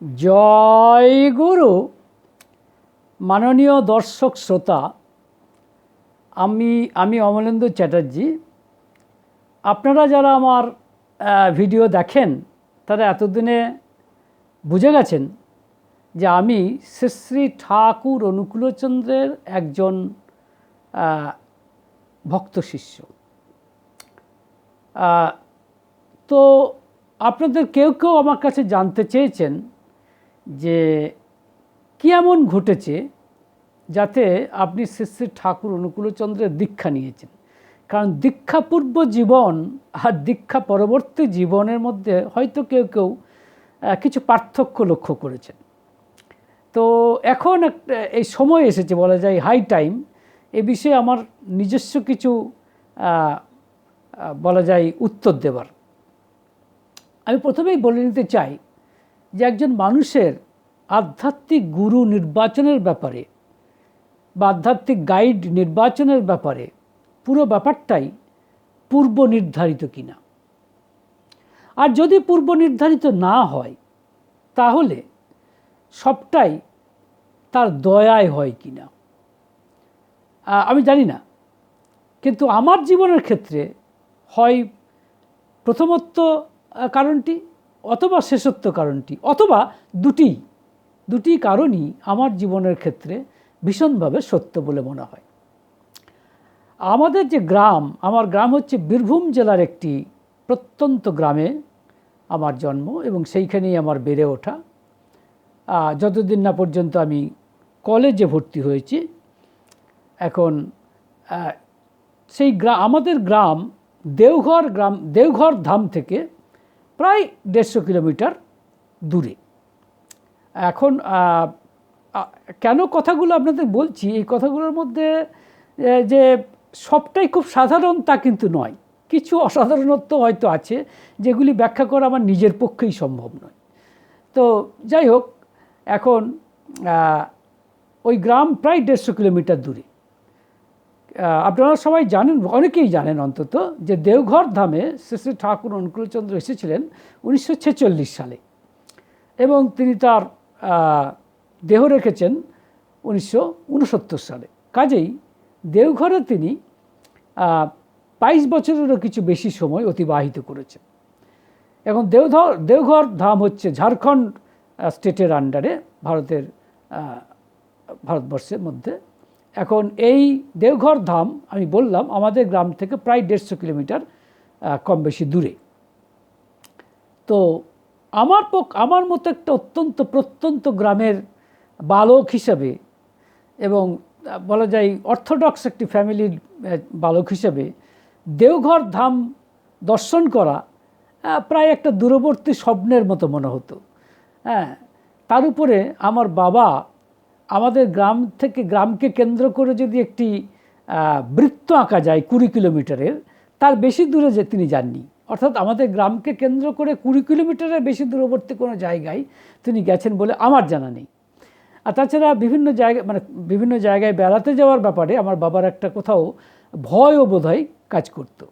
জয় গুরু। মাননীয় দর্শক শ্রোতা, আমি আমি অমলেন্দু চ্যাটার্জি। আপনারা যারা আমার ভিডিও দেখেন, তারা এতদিনে বুঝে গেছেন যে আমি শ্রী শ্রী ঠাকুর অনুকূলচন্দ্রের একজন ভক্ত শিষ্য। তো আপনাদের কেউ কেউ আমার কাছে জানতে চেয়েছেন যে কী এমন ঘটেছে যাতে আপনি শ্রী ঠাকুর অনুকূলচন্দ্রের দীক্ষা নিয়েছেন? কারণ দীক্ষাপূর্ব জীবন আর দীক্ষা পরবর্তী জীবনের মধ্যে হয়তো কেউ কেউ কিছু পার্থক্য লক্ষ্য করেছেন। তো এখন এই সময় এসেছে, বলা যায় হাই টাইম এ বিষয়ে আমার নিজস্ব কিছু বলা যায় উত্তর দেবার। আমি প্রথমেই বলে নিতে চাই যে একজন মানুষের আধ্যাত্মিক গুরু নির্বাচনের ব্যাপারে বা আধ্যাত্মিক গাইড নির্বাচনের ব্যাপারে পুরো ব্যাপারটাই পূর্ব নির্ধারিত কিনা। আর যদি পূর্ব নির্ধারিত না হয় তাহলে সবটাই তার দয়ায় হয় কিনা। আহ, আমি জানি না। কিন্তু আমার জীবনের ক্ষেত্রে হয় প্রথমত্ব কারণটি অথবা শেষত্ব কারণটি, অথবা দুটি দুটি কারণই আমার জীবনের ক্ষেত্রে ভীষণভাবে সত্য বলে মনে হয়। আমাদের যে গ্রাম, আমার গ্রাম হচ্ছে বীরভূম জেলার একটি প্রত্যন্ত গ্রামে আমার জন্ম এবং সেইখানেই আমার বেড়ে ওঠা। যতদিন না পর্যন্ত আমি কলেজে ভর্তি হয়েছি, এখন সেই গ্রা, আমাদের গ্রাম দেওঘর গ্রাম, দেওঘর ধাম থেকে প্রায় দেড়শো কিলোমিটার দূরে। এখন কেন কথাগুলো আপনাদের বলছি? এই কথাগুলোর মধ্যে যে সবটাই খুব সাধারণ তা কিন্তু নয়। কিছু অসাধারণত্ব হয়তো আছে, যেগুলি ব্যাখ্যা করা আমার নিজের পক্ষেই সম্ভব নয়। তো যাই হোক, এখন ওই গ্রাম প্রায় দেড়শো কিলোমিটার দূরে। আপনারা সবাই জানেন, অনেকেই জানেন অন্তত, যে দেওঘর ধামে শ্রী শ্রী ঠাকুর অনুকূলচন্দ্র এসেছিলেন উনিশশো ছেচল্লিশ সালে। এবং তিনি তার দেহ রেখেছেন উনিশশো উনসত্তর সালে। কাজেই দেওঘরে তিনি বাইশ বছরেরও কিছু বেশি সময় অতিবাহিত করেছেন। এবং দেওধর, দেওঘর ধাম হচ্ছে ঝাড়খণ্ড স্টেটের আন্ডারে ভারতের ভারতবর্ষের মধ্যে। এখন এই দেওঘর ধাম আমি বললাম, আমাদের গ্রাম থেকে প্রায় দেড়শো কিলোমিটার কম বেশি দূরে। তো আমার পক, আমার মতো একটা অত্যন্ত প্রত্যন্ত গ্রামের বালক হিসাবে এবং বলা যায় অর্থোডক্স একটি ফ্যামিলির বালক হিসাবে দেওঘর ধাম দর্শন করা প্রায় একটা দূরবর্তী স্বপ্নের মতো মনে হতো। হ্যাঁ তার উপরে আমার বাবা আমাদের গ্রাম থেকে গ্রামকে কেন্দ্র করে যদি একটি বৃত্ত আঁকা যায় কুড়ি কিলোমিটারের, তার বেশি দূরে যে তিনি যাননি। অর্থাৎ আমাদের গ্রামকে কেন্দ্র করে কুড়ি কিলোমিটারের বেশি দূরবর্তী কোনো জায়গায় তিনি গেছেন বলে আমার জানা নেই। আর তাছাড়া বিভিন্ন জায়গায় মানে বিভিন্ন জায়গায় বেড়াতে যাওয়ার ব্যাপারে আমার বাবার একটা কোথাও ভয়ও বোধহয় কাজ করতো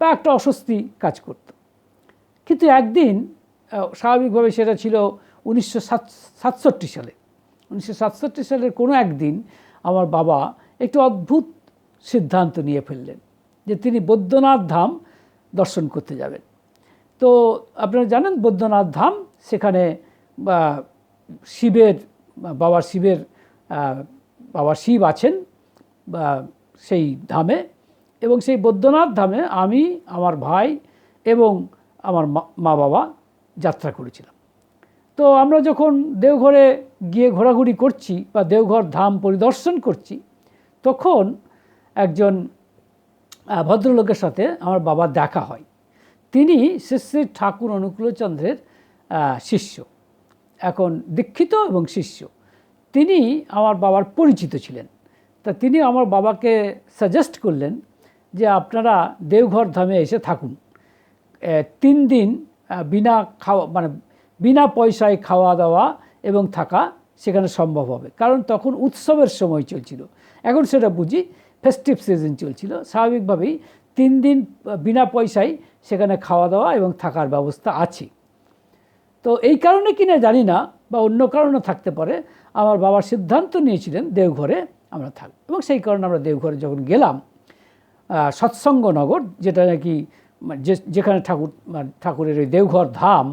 বা একটা অস্বস্তি কাজ করতো। কিন্তু একদিন স্বাভাবিকভাবে সেটা ছিল উনিশশো সাতষট্টি সালে। উনিশশো সাতষট্টি সালের কোনো একদিন আমার বাবা একটু অদ্ভুত সিদ্ধান্ত নিয়ে ফেললেন যে তিনি বৈদ্যনাথ ধাম দর্শন করতে যাবেন। তো আপনারা জানেন বৈদ্যনাথ ধাম সেখানে শিবের, বাবা শিবের বাবা শিব আছেন সেই ধামে এবং সেই বৈদ্যনাথ ধামে আমি, আমার ভাই এবং আমার মা- মা বাবা যাত্রা করেছিলাম। তো আমরা যখন দেওঘরে গিয়ে ঘোরাঘুরি করছি বা দেওঘর ধাম পরিদর্শন করছি, তখন একজন ভদ্রলোকের সাথে আমার বাবার দেখা হয়। তিনি শ্রী ঠাকুর অনুকূলচন্দ্রের শিষ্য, এখন দীক্ষিত এবং শিষ্য। তিনি আমার বাবার পরিচিত ছিলেন। তা তিনি আমার বাবাকে সাজেস্ট করলেন যে আপনারা দেওঘর ধামে এসে থাকুন। তিন দিন বিনা খাওয়া মানে বিনা পয়সায় খাওয়া দাওয়া এবং থাকা সেখানে সম্ভব হবে। কারণ তখন উৎসবের সময় চলছিল। এখন সেটা বুঝি ফেস্টিভ সিজন চলছিল। স্বাভাবিকভাবেই তিন দিন বিনা পয়সায় সেখানে খাওয়া দাওয়া এবং থাকার ব্যবস্থা আছে। তো এই কারণে কিনা জানি না, বা অন্য কারণে থাকতে পারে। আমার বাবার সিদ্ধান্ত নিয়েছিলেন দেওঘরে আমরা থাকব এবং সেই কারণে আমরা দেওঘরে যখন গেলাম সৎসঙ্গনগর, যেটা নাকি মানে যেখানে ঠাকুর মানে ঠাকুরের ওই দেওঘর ধাম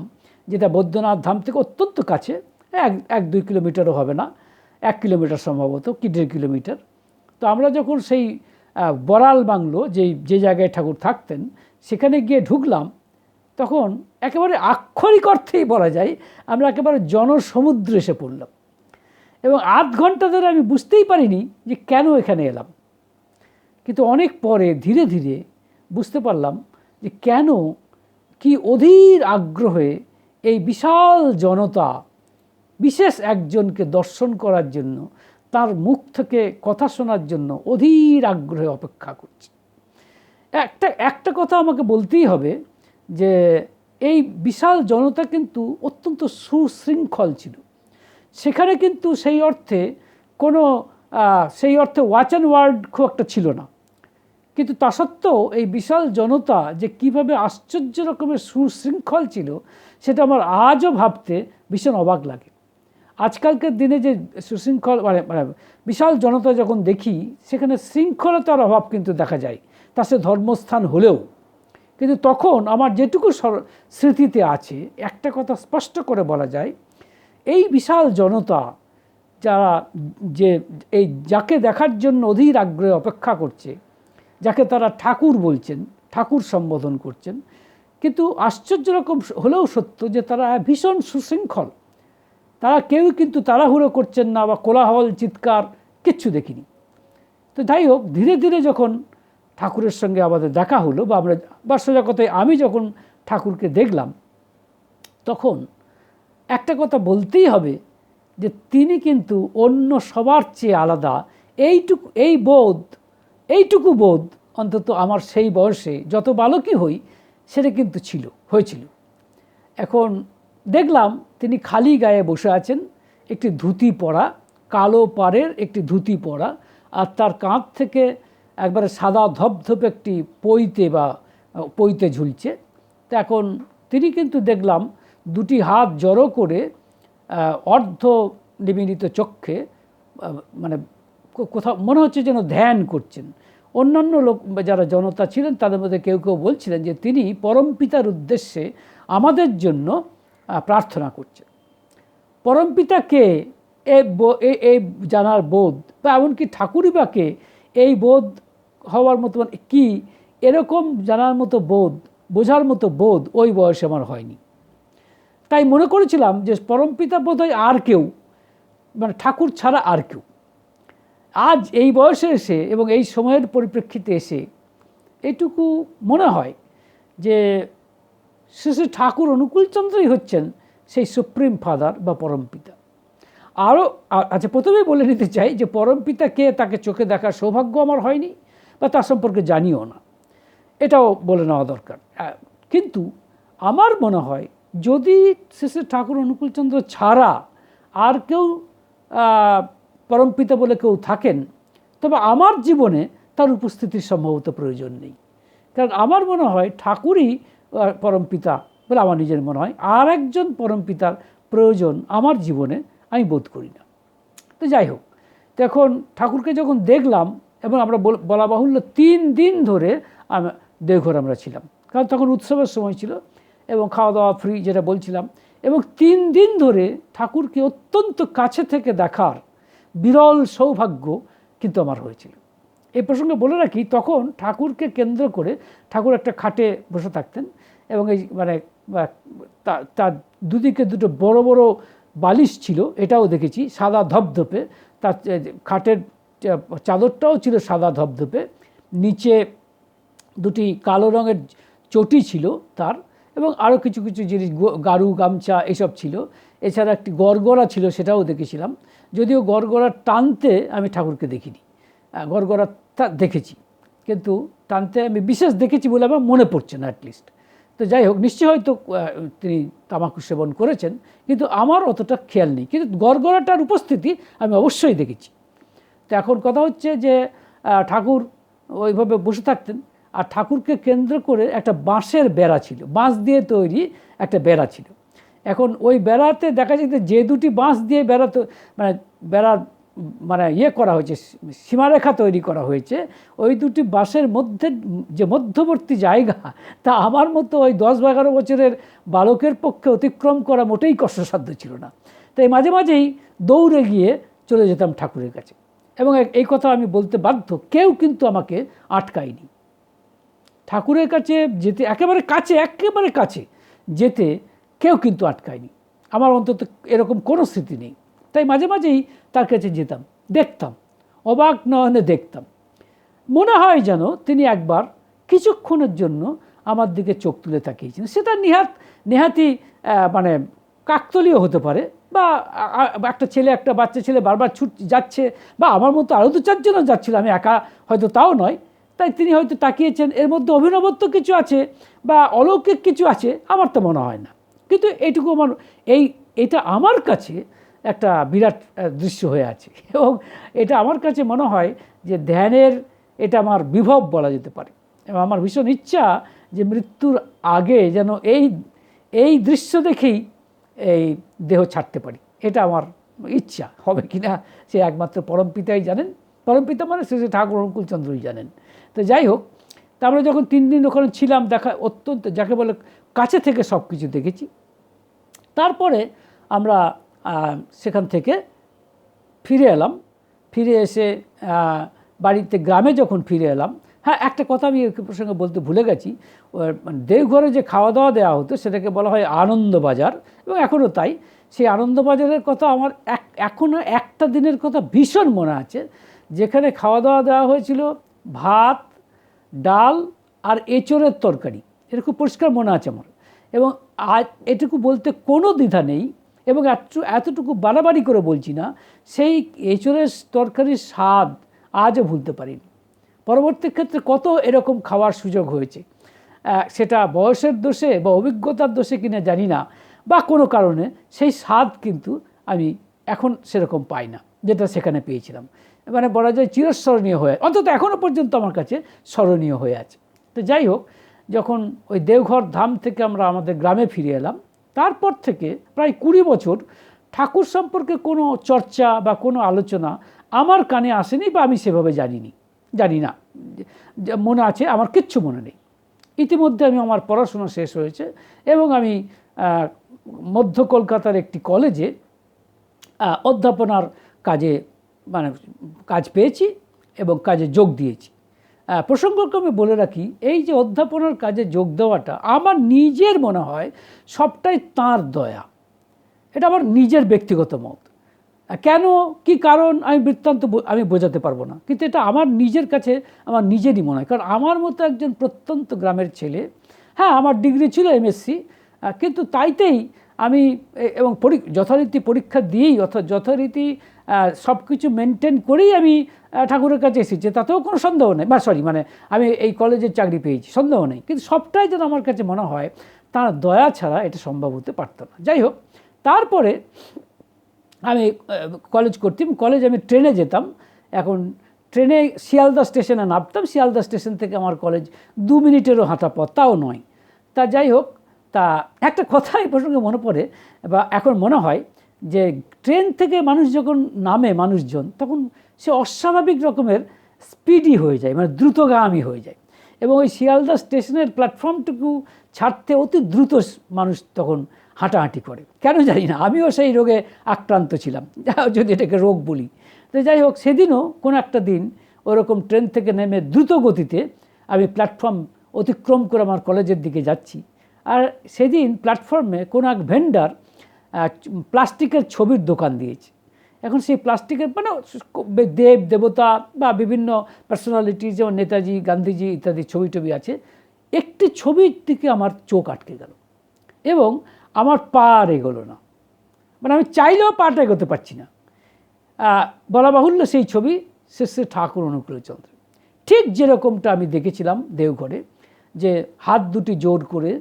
যেটা বৈদ্যনাথ ধাম থেকে অত্যন্ত কাছে, এক এক, দুই কিলোমিটারও হবে না, এক কিলোমিটার সম্ভবত, কি দেড় কিলোমিটার। তো আমরা যখন সেই বড়াল বাংলো যে যে জায়গায় ঠাকুর থাকতেন, সেখানে গিয়ে ঢুকলাম, তখন একেবারে আক্ষরিক অর্থেই বলা যায়, আমরা একেবারে জনসমুদ্রে এসে পড়লাম। এবং আধ ঘণ্টা ধরে আমি বুঝতেই পারিনি যে কেন এখানে এলাম। কিন্তু অনেক পরে ধীরে ধীরে বুঝতে পারলাম যে কেন কি অধীর আগ্রহে এই বিশাল জনতা, বিশেষ একজনকে দর্শন করার জন্য, তার মুখ থেকে কথা শোনার জন্য অধীর আগ্রহে অপেক্ষা করছে। একটা একটা কথা আমাকে বলতেই হবে যে এই বিশাল জনতা কিন্তু অত্যন্ত সুশৃঙ্খল ছিল। সেখানে কিন্তু সেই অর্থে কোনো সেই অর্থে ওয়াচ অ্যান্ড ওয়ার্ড খুব একটা ছিল না। কিন্তু তা সত্ত্বেও এই বিশাল জনতা যে কীভাবে আশ্চর্য রকমের সুশৃঙ্খল ছিল, সেটা আমার আজও ভাবতে ভীষণ অবাক লাগে। আজকালকার দিনে যে সুশৃঙ্খল মানে মানে বিশাল জনতা যখন দেখি, সেখানে শৃঙ্খলতার অভাব কিন্তু দেখা যায়। তা সে ধর্মস্থান হলেও। কিন্তু তখন আমার যেটুকু স্মৃতিতে আছে, একটা কথা স্পষ্ট করে বলা যায়, এই বিশাল জনতা যারা যে, এই যাকে দেখার জন্য অধীর আগ্রহে অপেক্ষা করছে যাকে তারা ঠাকুর বলছেন, ঠাকুর সম্বোধন করছেন। কিন্তু আশ্চর্য রকম হলেও সত্য যে তারা ভীষণ সুশৃঙ্খল। তারা কেউ কিন্তু তাড়াহুড়ো করছেন না বা কোলাহল, চিৎকার কিচ্ছু দেখিনি। তো যাই হোক, ধীরে ধীরে যখন ঠাকুরের সঙ্গে আমাদের দেখা হলো বা আমরা বা সোজা আমি যখন ঠাকুরকে দেখলাম, তখন একটা কথা বলতেই হবে যে তিনি কিন্তু অন্য সবার চেয়ে আলাদা। এইটুকু, এই বোধ এইটুকু বোধ অন্তত আমার সেই বয়সে যত বালকই হই, সেটা কিন্তু ছিল, হয়েছিল। এখন দেখলাম তিনি খালি গায়ে বসে আছেন, একটি ধুতি পরা, কালো পাড়ের একটি ধুতি পরা, আর তার কাঁধ থেকে একবারে সাদা ধপধপ একটি পইতে বা পইতে ঝুলছে। তো এখন তিনি কিন্তু দেখলাম দুটি হাত জড়ো করে অর্ধ নিমিলিত চক্ষে মানে কোথাও মনে হচ্ছে যেন ধ্যান করছেন। অন্যান্য লোক যারা জনতা ছিলেন, তাদের মধ্যে কেউ কেউ বলছিলেন যে তিনি পরমপিতার উদ্দেশ্যে আমাদের জন্য প্রার্থনা করছেন। পরমপিতাকে এই জানার বোধ বা এমনকি ঠাকুরই বাকে এই বোধ হওয়ার মতো মানে কি? এরকম জানার মতো বোধ, বোঝার মতো বোধ ওই বয়সে আমার হয়নি। তাই মনে করেছিলাম যে পরমপিতা বোধহয় আর কেউ মানে ঠাকুর ছাড়া আর কেউ। আজ এই বয়সে এসে এবং এই সময়ের পরিপ্রেক্ষিতে এসে এটুকু মনে হয় যে শ্রী ঠাকুর অনুকূলচন্দ্রই হচ্ছেন সেই সুপ্রিম ফাদার বা পরমপিতা আরও আচ্ছা প্রথমেই বলে নিতে চাই যে পরমপিতা কে তাকে চোখে দেখার সৌভাগ্য আমার হয়নি বা তার সম্পর্কে জানিও না। এটাও বলে নেওয়া দরকার। কিন্তু আমার মনে হয় যদি শ্রী ঠাকুর অনুকূলচন্দ্র ছাড়া আর কেউ পরমপিতা বলে কেউ থাকেন তবে আমার জীবনে তার উপস্থিতির সম্ভবত প্রয়োজন নেই। কারণ আমার মনে হয় ঠাকুরই আহ, পরমপিতা বলে আমার নিজের মনে হয়। আর একজন পরমপিতার প্রয়োজন আমার জীবনে আমি বোধ করি না। তো যাই হোক তো এখন ঠাকুরকে যখন দেখলাম এবং আমরা বল- বাহুল্য তিন দিন ধরে দেওঘর আমরা ছিলাম। কারণ তখন উৎসবের সময় ছিল এবং খাওয়া দাওয়া ফ্রি যেটা বলছিলাম এবং তিন দিন ধরে ঠাকুরকে অত্যন্ত কাছে থেকে দেখার বিরল সৌভাগ্য কিন্তু আমার হয়েছিল। এই প্রসঙ্গে বলে রাখি, তখন ঠাকুরকে কেন্দ্র করে ঠাকুর একটা খাটে বসে থাকতেন এবং এই মানে তার দুদিকে দুটো বড় বড় বালিশ ছিল, এটাও দেখেছি, সাদা ধপধপে। তার খাটের চাদরটাও ছিল সাদা ধপধপে। নিচে দুটি কালো রঙের চটি ছিল তার। এবং আরও কিছু কিছু জিনিস গারু, গামছা এসব ছিল। এছাড়া একটি গড়গড়া ছিল, সেটাও দেখেছিলাম। যদিও গড়গড়া টানতে আমি ঠাকুরকে দেখিনি। গড়গড়া দেখেছি। কিন্তু টানতে আমি বিশেষ দেখেছি বলে আমার মনে পড়ছে না অ্যাটলিস্ট তো যাই হোক, নিশ্চয়ই হয়তো তিনি তামাকু সেবন করেছেন, কিন্তু আমার অতটা খেয়াল নেই। কিন্তু গড়গড়াটার উপস্থিতি আমি অবশ্যই দেখেছি। তো এখন কথা হচ্ছে যে ঠাকুর ওইভাবে বসে থাকতেন আর ঠাকুরকে কেন্দ্র করে একটা বাঁশের বেড়া ছিল। বাঁশ দিয়ে তৈরি একটা বেড়া ছিল। এখন ওই বেড়াতে দেখা যেত যে দুটি বাঁশ দিয়ে বেড়াতে মানে বেড়ার মানে ইয়ে করা হয়েছে, সীমারেখা তৈরি করা হয়েছে, ওই দুটি বাঁশের মধ্যে, যে মধ্যবর্তী জায়গা, তা আমার মতো ওই দশ এগারো বছরের বালকের পক্ষে অতিক্রম করা মোটেই কষ্টসাধ্য ছিল না। তাই মাঝে মাঝেই দৌড়ে গিয়ে চলে যেতাম ঠাকুরের কাছে। এবং এই কথা আমি বলতে বাধ্য, কেউ কিন্তু আমাকে আটকায়নি। ঠাকুরের কাছে যেতে, একেবারে কাছে একেবারে কাছে যেতে কেউ কিন্তু আটকায়নি। আমার অন্তত এরকম কোনো স্মৃতি নেই। তাই মাঝে মাঝেই তার কাছে যেতাম, দেখতাম, অবাক নয়নে দেখতাম। মনে হয় যেন তিনি একবার কিছুক্ষণের জন্য আমার দিকে চোখ তুলে তাকিয়েছেন সেটা নিহাত, নেহাতি মানে কাকতলীয় হতে পারে বা একটা ছেলে, একটা বাচ্চা ছেলে বারবার ছুট, যাচ্ছে বা আমার মতো আরও দু চারজনও যাচ্ছিল, আমি একা হয়তো তাও নয়। তাই তিনি হয়তো তাকিয়েছেন, এর মধ্যে অভিনবত্ব কিছু আছে বা অলৌকিক কিছু আছে, আমার তো মনে হয় না। কিন্তু এইটুকু আমার, এই, এটা আমার কাছে একটা বিরাট দৃশ্য হয়ে আছে। এবং এটা আমার কাছে মনে হয় যে ধ্যানের এটা আমার বিভব বলা যেতে পারে। এবং আমার ভীষণ ইচ্ছা যে মৃত্যুর আগে যেন এই এই দৃশ্য দেখেই এই দেহ ছাড়তে পারি। এটা আমার ইচ্ছা। হবে কি না সে একমাত্র পরমপিতাই জানেন। পরমপিতা মানে সে ঠাকুর অনুকূলচন্দ্রই জানেন। তো যাই হোক, তা আমরা যখন তিন দিন ওখানে ছিলাম, দেখা অত্যন্ত, যাকে বলে কাছে থেকে সব কিছু দেখেছি। তারপরে আমরা সেখান থেকে ফিরে এলাম। ফিরে এসে বাড়িতে গ্রামে যখন ফিরে এলাম হ্যাঁ একটা কথা আমি প্রসঙ্গে বলতে ভুলে গেছি। মানে দেওঘরে যে খাওয়া দাওয়া দেওয়া হতো, সেটাকে বলা হয় আনন্দবাজার, এবং এখনও তাই। সেই আনন্দবাজারের কথা আমার এক এখনও একটা দিনের কথা ভীষণ মনে আছে। যেখানে খাওয়া দাওয়া দেওয়া হয়েছিল ভাত, ডাল আর এঁচড়ের তরকারি। খুব পরিষ্কার মনে আছে আমার। এবং আজ এটুকু বলতে কোনো দ্বিধা নেই এবং এতটুকু বাড়াবাড়ি করে বলছি না, সেই এঁচড়ের তরকারির স্বাদ আজও ভুলতে পারিনি। পরবর্তী ক্ষেত্রে কত এরকম খাওয়ার সুযোগ হয়েছে। সেটা বয়সের দোষে বা অভিজ্ঞতার দোষে কিনা জানি না, বা কোনো কারণে সেই স্বাদ কিন্তু আমি এখন সেরকম পাই না, যেটা সেখানে পেয়েছিলাম। মানে বলা যায় চিরস্মরণীয় হয়ে অন্তত এখনও পর্যন্ত আমার কাছে স্মরণীয় হয়ে আছে। তো যাই হোক, যখন ওই দেওঘর ধাম থেকে আমরা আমাদের গ্রামে ফিরে এলাম, তারপর থেকে প্রায় কুড়ি বছর ঠাকুর সম্পর্কে কোনো চর্চা বা কোনো আলোচনা আমার কানে আসেনি বা আমি সেভাবে জানিনি, জানি না। মনে আছে, আমার কিচ্ছু মনে নেই। ইতিমধ্যে আমি আমার পড়াশোনা শেষ হয়েছে এবং আমি মধ্য কলকাতার একটি কলেজে অধ্যাপনার কাজে মানে কাজ পেয়েছি এবং কাজে যোগ দিয়েছি। প্রসঙ্গক্রমে বলে রাখি, এই যে অধ্যাপনার কাজে যোগ দেওয়াটা আমার নিজের মনে হয় সবটাই তার দয়া। এটা আমার নিজের ব্যক্তিগত মত। কেন, কি কারণ, আমি বৃত্তান্ত আমি বোঝাতে পারব না। কিন্তু এটা আমার নিজের কাছে আমার নিজেরই মনে হয়। কারণ আমার মতো একজন প্রত্যন্ত গ্রামের ছেলে হ্যাঁ আমার ডিগ্রি ছিল এমএসসি কিন্তু তাইতেই আমি এবং যথারীতি পরীক্ষা দিয়েই অর্থাৎ যথারীতি সব কিছু মেনটেন করেই আমি ঠাকুরের কাছে এসেছি তাতেও কোনো সন্দেহ নেই। বা সরি মানে আমি এই কলেজের চাকরি পেয়েছি, সন্দেহ নেই। কিন্তু সবটাই যেন আমার কাছে মনে হয়, তার দয়া ছাড়া এটা সম্ভব হতে পারত না। যাই হোক, তারপরে আমি কলেজ করতাম। কলেজ আমি ট্রেনে যেতাম। এখন ট্রেনে শিয়ালদা স্টেশনে নামতাম। শিয়ালদা স্টেশন থেকে আমার কলেজ দু মিনিটেরও হাঁটা পথ, তাও নয়। তা যাই হোক, তা একটা কথা এই প্রসঙ্গে মনে পড়ে, বা এখন মনে হয় যে ট্রেন থেকে মানুষ যখন নামে মানুষজন, তখন সে অস্বাভাবিক রকমের স্পিডি হয়ে যায় মানে দ্রুতগামী হয়ে যায়। এবং ওই শিয়ালদা স্টেশনের প্ল্যাটফর্মটুকু ছাড়তে অতি দ্রুত মানুষ তখন হাঁটাহাঁটি করে। কেন জানি না, আমিও সেই রোগে আক্রান্ত ছিলাম। যদি এটাকে রোগ বলি। তো যাই হোক, সেদিনও কোনো একটা দিন ওরকম ট্রেন থেকে নেমে দ্রুত গতিতে আমি প্ল্যাটফর্ম অতিক্রম করে আমার কলেজের দিকে যাচ্ছি। আর সেদিন প্ল্যাটফর্মে কোনো এক ভেন্ডার প্লাস্টিকের ছবির দোকান দিয়েছে। এখন সেই প্লাস্টিকের মানে দেব, দেবতা বা বিভিন্ন পার্সোনালিটি যেমন নেতাজি, গান্ধীজি ইত্যাদি ছবি টবি আছে, একটি ছবির দিকে আমার চোখ আটকে গেল এবং আমার পা আর এগোলো না। মানে আমি চাইলেও পাটা এগোতে পারছি না। বলা বাহুল্য সেই ছবি শেষে ঠাকুর অনুকূলচন্দ্র ঠিক যেরকমটা আমি দেখেছিলাম দেওঘরে যে হাত দুটি জোর করে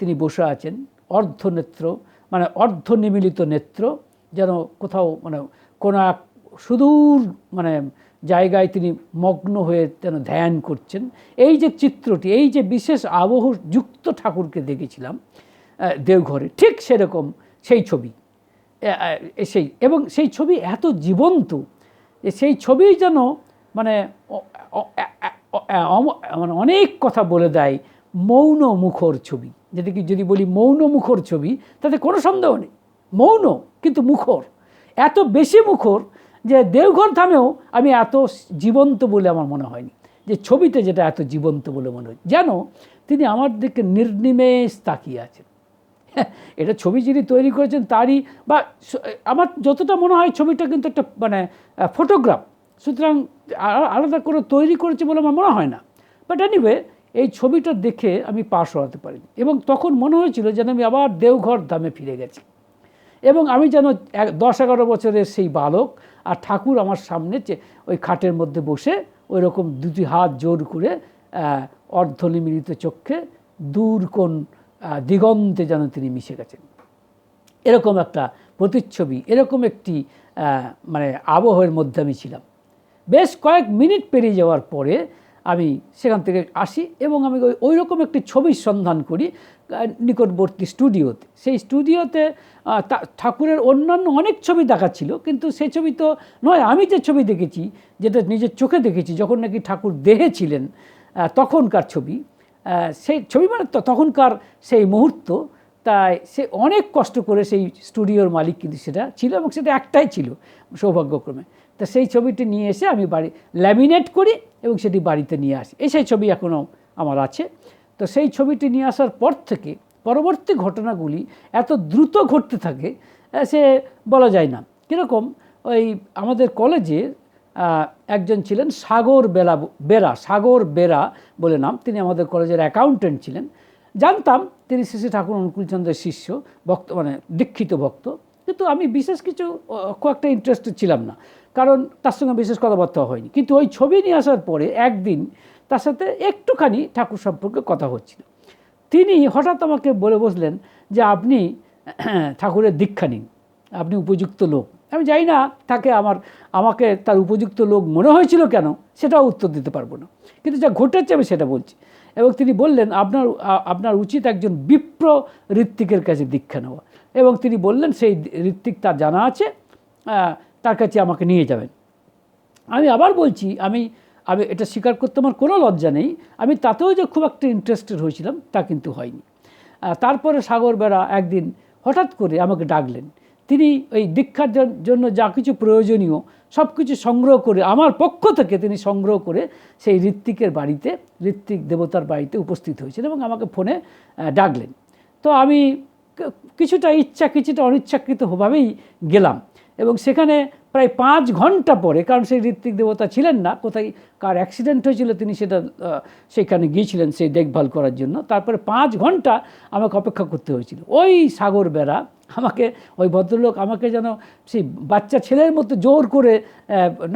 তিনি বসে আছেন, অর্ধনেত্র মানে অর্ধ নিমিলিত নেত্র, যেন কোথাও মানে কোনো এক সুদূর মানে জায়গায় তিনি মগ্ন হয়ে যেন ধ্যান করছেন। এই যে চিত্রটি, এই যে বিশেষ আবহ যুক্ত ঠাকুরকে দেখেছিলাম দেওঘরে, ঠিক সেরকম সেই ছবি। সেই, এবং সেই ছবি এত জীবন্ত যে সেই ছবি যেন মানে মানে অনেক কথা বলে দেয় মৌন মুখর ছবি। যেটা কি যদি বলি মৌন মুখর ছবি, তাতে কোনো সন্দেহ নেই। মৌন, কিন্তু মুখর। এত বেশি মুখর যে দেওঘর ধামেও আমি এত জীবন্ত বলে আমার মনে হয়নি। যে ছবিতে যেটা এত জীবন্ত বলে মনে হয়। যেন তিনি আমার দিকে নির্নিমেষ তাকিয়ে আছেন। এটা ছবি যিনি তৈরি করেছেন, তারই বা আমার যতটা মনে হয় ছবিটা কিন্তু একটা মানে ফটোগ্রাফ সুতরাং আলাদা করে তৈরি করেছে বলে আমার মনে হয় না। বাট এনিওয়ে এই ছবিটা দেখে আমি পাশ হওয়াতে পারিনি। এবং তখন মনে হয়েছিল যেন আমি আবার দেওঘর ধামে ফিরে গেছি। এবং আমি যেন এক দশ এগারো বছরের সেই বালক আর ঠাকুর আমার সামনে ওই খাটের মধ্যে বসে ওই রকম দুটি হাত জোর করে অর্ধনিমিলিত চক্ষে দূর কোন দিগন্তে যেন তিনি মিশে গেছেন। এরকম একটা প্রতিচ্ছবি, এরকম একটি মানে আবহের মধ্যে আমি ছিলাম। বেশ কয়েক মিনিট পেরিয়ে যাওয়ার পরে আমি সেখান থেকে আসি এবং আমি ওই রকম একটি ছবির সন্ধান করি নিকটবর্তী স্টুডিওতে। সেই স্টুডিওতে ঠাকুরের অন্যান্য অনেক ছবি দেখাচ্ছিল কিন্তু সেই ছবি তো নয়, আমি যে ছবি দেখেছি, যেটা নিজের চোখে দেখেছি, যখন নাকি ঠাকুর দেহে ছিলেন তখনকার ছবি সেই ছবি মানে তখনকার সেই মুহূর্ত তাই সে অনেক কষ্ট করে সেই স্টুডিওর মালিক কিন্তু সেটা ছিল এবং সেটা একটাই ছিল সৌভাগ্যক্রমে। তা সেই ছবিটি নিয়ে এসে আমি বাড়ি, ল্যামিনেট করি এবং সেটি বাড়িতে নিয়ে আসি। এই সেই ছবি এখনও আমার আছে। তো সেই ছবিটি নিয়ে আসার পর থেকে পরবর্তী ঘটনাগুলি এত দ্রুত ঘটতে থাকে সে বলা যায় না। কীরকম? ওই আমাদের কলেজে একজন ছিলেন সাগর বেলা, বেরা, সাগর বেরা বলে নাম। তিনি আমাদের কলেজের অ্যাকাউন্টেন্ট ছিলেন। জানতাম তিনি শ্রী ঠাকুর অনুকূলচন্দ্রের শিষ্য, ভক্ত মানে দীক্ষিত ভক্ত। কিন্তু আমি বিশেষ কিছু খুব একটা ইন্টারেস্টেড ছিলাম না। কারণ তার সঙ্গে বিশেষ কথাবার্তা হয়নি। কিন্তু ওই ছবি নিয়ে আসার পরে একদিন তার সাথে একটুখানি ঠাকুর সম্পর্কে কথা হচ্ছিল। তিনি হঠাৎ আমাকে বলে বসলেন যে, আপনি ঠাকুরের দীক্ষা নিন। আপনি উপযুক্ত লোক। আমি জানি না তাকে আমার, আমাকে তার উপযুক্ত লোক মনে হয়েছিল কেন, সেটাও উত্তর দিতে পারব না। কিন্তু যা ঘটেছে আমি সেটা বলছি। এবং তিনি বললেন, আপনার আপনার উচিত একজন বিপ্র ঋত্বিকের কাছে দীক্ষা নেওয়া। এবং তিনি বললেন, সেই ঋত্বিক তার জানা আছে তার কাছে আমাকে নিয়ে যাবেন। আমি আবার বলছি, আমি আমি এটা স্বীকার করতে আমার কোনো লজ্জা নেই, আমি তাতেও যে খুব একটা ইন্টারেস্টেড হয়েছিলাম, তা কিন্তু হয়নি। তারপরে সাগর বেড়া একদিন হঠাৎ করে আমাকে ডাকলেন। তিনি ওই দীক্ষার জন্য যা কিছু প্রয়োজনীয় সব কিছু সংগ্রহ করে, আমার পক্ষ থেকে তিনি সংগ্রহ করে সেই ঋত্বিকের বাড়িতে, ঋত্বিক দেবতার বাড়িতে উপস্থিত হয়েছিলেন এবং আমাকে ফোনে ডাকলেন। তো আমি কিছুটা ইচ্ছা, কিছুটা অনিচ্ছাকৃতভাবেই গেলাম। এবং সেখানে প্রায় পাঁচ ঘণ্টা পরে, কারণ সেই ঋত্বিক দেবতা ছিলেন না, কোথায়, কার অ্যাক্সিডেন্ট হয়েছিল তিনি সেটা সেখানে গিয়েছিলেন সেই দেখভাল করার জন্য। তারপরে পাঁচ ঘণ্টা আমাকে অপেক্ষা করতে হয়েছিল। ওই সাগর বেড়া আমাকে, ওই ভদ্রলোক আমাকে যেন সেই বাচ্চা ছেলের মতো জোর করে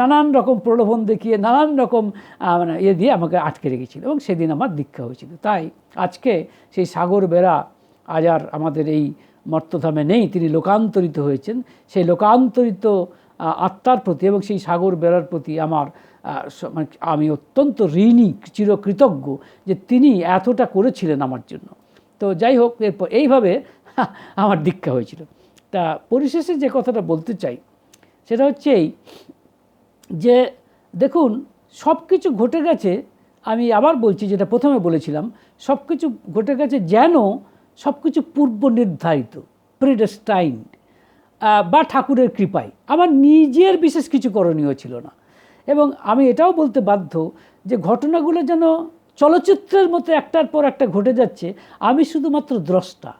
নানান রকম প্রলোভন দেখিয়ে, নানান রকম মানে ইয়ে দিয়ে আমাকে আটকে রেখেছিল এবং সেদিন আমার দীক্ষা হয়েছিল। তাই আজকে সেই সাগর বেড়া আজ আর আমাদের এই মর্তধামে নেই, তিনি লোকান্তরিত হয়েছেন। সেই লোকান্তরিত আত্মার প্রতি এবং সেই সাগর বেড়ার প্রতি আমার মানে আমি অত্যন্ত ঋণী, চিরকৃতজ্ঞ যে তিনি এতটা করেছিলেন আমার জন্য। তো যাই হোক, এরপর এইভাবে আমার দীক্ষা হয়েছিল। তা পরিশেষে যে কথাটা বলতে চাই, সেটা হচ্ছে এই যে, দেখুন সব কিছু ঘটে গেছে, আমি আবার বলছি যেটা প্রথমে বলেছিলাম সব কিছু ঘটে গেছে যেন সব কিছু পূর্ব নির্ধারিত প্রিডেস্টাইন্ড বা ঠাকুরের কৃপায়। আমার নিজের বিশেষ কিছু করণীয় ছিল না। এবং আমি এটাও বলতে বাধ্য যে ঘটনাগুলো যেন চলচ্চিত্রের মতো একটার পর একটা ঘটে যাচ্ছে, আমি শুধুমাত্র দ্রষ্টা।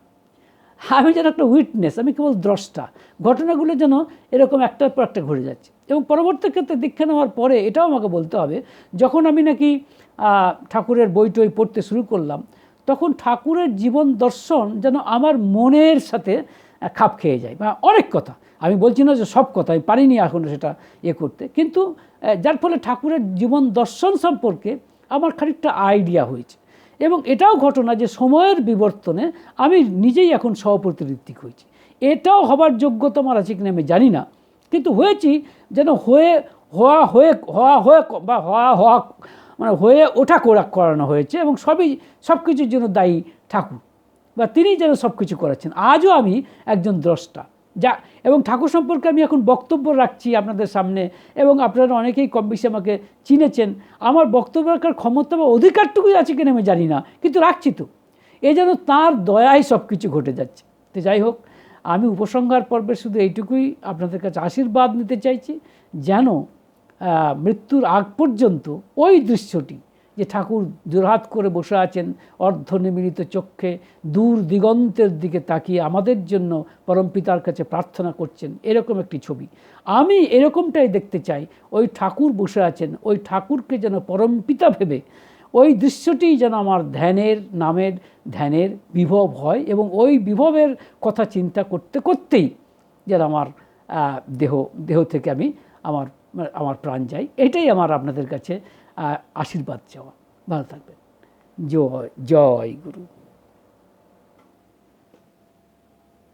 আমি যেন একটা উইটনেস আমি কেবল দ্রষ্টা। ঘটনাগুলো যেন এরকম একটার পর একটা ঘটে যাচ্ছে। এবং পরবর্তী ক্ষেত্রে দীক্ষা নেওয়ার পরে এটাও আমাকে বলতে হবে, যখন আমি নাকি ঠাকুরের বই টই পড়তে শুরু করলাম তখন ঠাকুরের জীবন দর্শন যেন আমার মনের সাথে খাপ খেয়ে যায় বা অনেক কথা। আমি বলছি না যে সব কথা, আমি পারিনি এখনও সেটা ইয়ে করতে। কিন্তু যার ফলে ঠাকুরের জীবন দর্শন সম্পর্কে আমার খানিকটা আইডিয়া হয়েছে। এবং এটাও ঘটনা যে সময়ের বিবর্তনে আমি নিজেই এখন সহপ্রতিনিধিক হয়েছি। এটাও হবার যোগ্যতা আমার আছে কিনা আমি জানি না। কিন্তু হয়েছি যেন হয়ে, হওয়া হয়ে হওয়া হয়ে বা হওয়া হওয়া মানে হয়ে ওঠা করা করানো হয়েছে এবং সবই সব কিছুর জন্য দায়ী ঠাকুর। বা তিনিই যেন সব কিছু করেছেন। আজও আমি একজন দ্রষ্টা। যা, এবং ঠাকুর সম্পর্কে আমি এখন বক্তব্য রাখছি আপনাদের সামনে এবং আপনারা অনেকেই কম বেশি আমাকে চিনেছেন। আমার বক্তব্য রাখার ক্ষমতা বা অধিকারটুকুই আছে কিনা আমি জানি না, কিন্তু রাখছি তো। এ যেন তাঁর দয়ায় সব কিছু ঘটে যাচ্ছে। তো যাই হোক, আমি উপসংহার পর্বে শুধু এইটুকুই আপনাদের কাছে আশীর্বাদ নিতে চাইছি। যেন মৃত্যুর আগ পর্যন্ত ওই দৃশ্যটি যে ঠাকুর দুরহাত করে বসে আছেন, অর্ধনিমিলিত চক্ষে দূর দিগন্তের দিকে তাকিয়ে আমাদের জন্য পরমপিতার কাছে প্রার্থনা করছেন, এরকম একটি ছবি। আমি এরকমটাই দেখতে চাই, ওই ঠাকুর বসে আছেন, ওই ঠাকুরকে যেন পরমপিতা ভেবে ওই দৃশ্যটি যেন আমার ধ্যানের নামের, ধ্যানের বিভব হয় এবং ওই বিভবের কথা চিন্তা করতে করতেই যেন আমার দেহ দেহ থেকে আমি আমার আমার প্রাণ যাই এটাই আমার আপনাদের কাছে আশীর্বাদ চাওয়া। ভালো থাকবেন। জয় জয় গুরু।